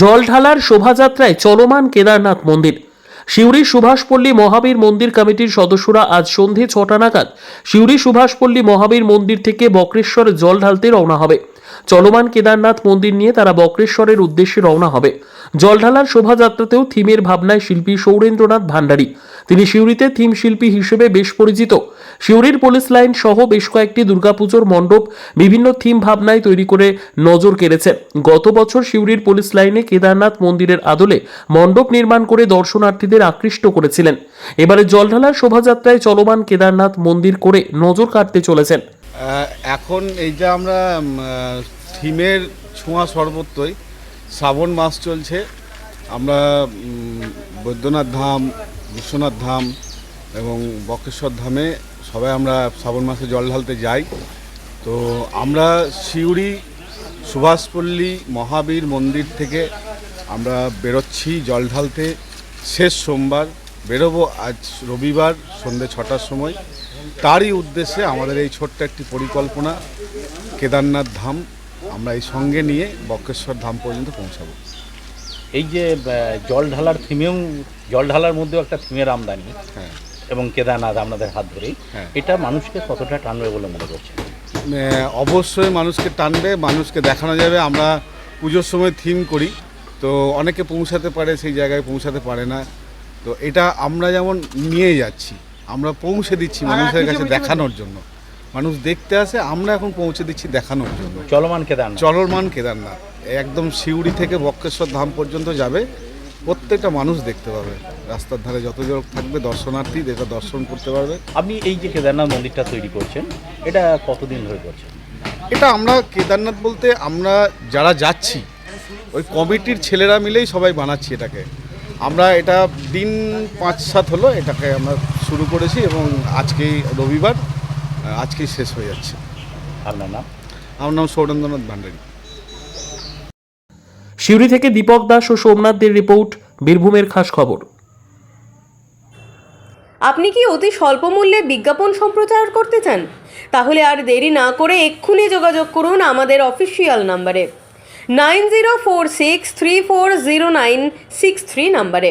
জল ঢালার শোভাযাত্রায় চলমান কেদারনাথ মন্দির। সিউড়ি সুভাষপল্লী মহাবীর মন্দির কমিটির সদস্যরা আজ সন্ধে ছটা নাগাদ সিউড়ি সুভাষপল্লী মহাবীর মন্দির থেকে বক্রেশ্বর জল ঢালতে রওনা হবে। চলমান কেদারনাথ মন্দির নিয়ে তারা বক্রেশ্বরের উদ্দেশ্যে রওনা হবে। জল ঢালার শোভাযাত্রাতেও থিমের ভাবনায় শিল্পী সৌরেন্দ্রনাথ ভান্ডারী তিনি সিউড়িতে থিম শিল্পী হিসেবে বেশ পরিচিত। সিউড়ির পুলিশ লাইন সহ বেশ কয়েকটি দুর্গাপুজোর মণ্ডপ বিভিন্ন থিম ভাবনায় তৈরি করে নজর কেড়েছে। গত বছর সিউড়ির পুলিশ লাইনে কেদারনাথ মন্দিরের আদলে মণ্ডপ নির্মাণ করে দর্শনার্থীদের আকৃষ্ট করেছিলেন। এবারে জলঢালার শোভাযাত্রায় চলমান কেদারনাথ মন্দির করে নজর কাটতে চলেছেন। এখন এই যে আমরা থিমের ছোঁয়া সর্বত্রই, শ্রাবণ মাস চলছে। আমরা বৈদ্যনাথ ধাম, বিশ্বনাথ ধাম এবং বক্রেশ্বর ধামে সবাই আমরা শ্রাবণ মাসে জল ঢালতে যাই। তো আমরা সিউড়ি সুভাষপল্লী মহাবীর মন্দির থেকে আমরা বেরোচ্ছি জল ঢালতে। শেষ সোমবার বেরোবো আজ রবিবার সন্ধ্যে ছটার সময়। তারই উদ্দেশ্যে আমাদের এই ছোট্ট একটি পরিকল্পনা কেদারনাথ ধাম। আমরা এই সঙ্গে নিয়ে বক্রেশ্বর ধাম পর্যন্ত পৌঁছাবো। এই যে জল ঢালার থিমেও জল ঢালার মধ্যেও একটা থিমের আমদানি। হ্যাঁ। এবং কেদারনাথ আপনাদের হাত ধরেই হ্যাঁ। এটা মানুষকে কতটা টানবে বলে মনে করছেন? অবশ্যই মানুষকে টানবে মানুষকে দেখানো যাবে। আমরা পুজোর সময় থিম করি তো অনেকে পৌঁছাতে পারে সেই জায়গায় পৌঁছাতে পারে না। তো এটা আমরা যেমন নিয়ে যাচ্ছি আমরা পৌঁছে দিচ্ছি মানুষের কাছে দেখানোর জন্য। মানুষ দেখতে আসে আমরা এখন পৌঁছে দিচ্ছি দেখানোর জন্য। চলমান কেদারনাথ। চলমান কেদারনাথ একদম সিউড়ি থেকে বক্রেশ্বর ধাম পর্যন্ত যাবে। প্রত্যেকটা মানুষ দেখতে পাবে। রাস্তার ধারে যত লোক থাকবে দর্শনার্থী এটা দর্শন করতে পারবে। আপনি এই যে কেদারনাথ মন্দিরটা তৈরি করছেন এটা কতদিন ধরে করছেন? এটা আমরা কেদারনাথ বলতে আমরা যারা যাচ্ছি ওই কমিটির ছেলেরা মিলেই সবাই বানাচ্ছি এটাকে। আমরা এটা দিন পাঁচ সাত হলো এটাকে আমরা শুরু করেছি এবং আজকেই রবিবার আজকেই শেষ হয়ে যাচ্ছে। আপনার নাম? আমার নাম সৌরেন্দ্রনাথ ভান্ডারী। সিউড়ি থেকে দীপক দাস ও সোমনাথদের রিপোর্ট, বীরভূমের খাস খবর। আপনি কি অতি স্বল্প মূল্যে বিজ্ঞাপন সম্প্রচার করতে চান? তাহলে আর দেরি না করে এক্ষুনি যোগাযোগ করুন আমাদের অফিসিয়াল নাম্বারে। Nine zero four six three four zero nine six three নাম্বারে।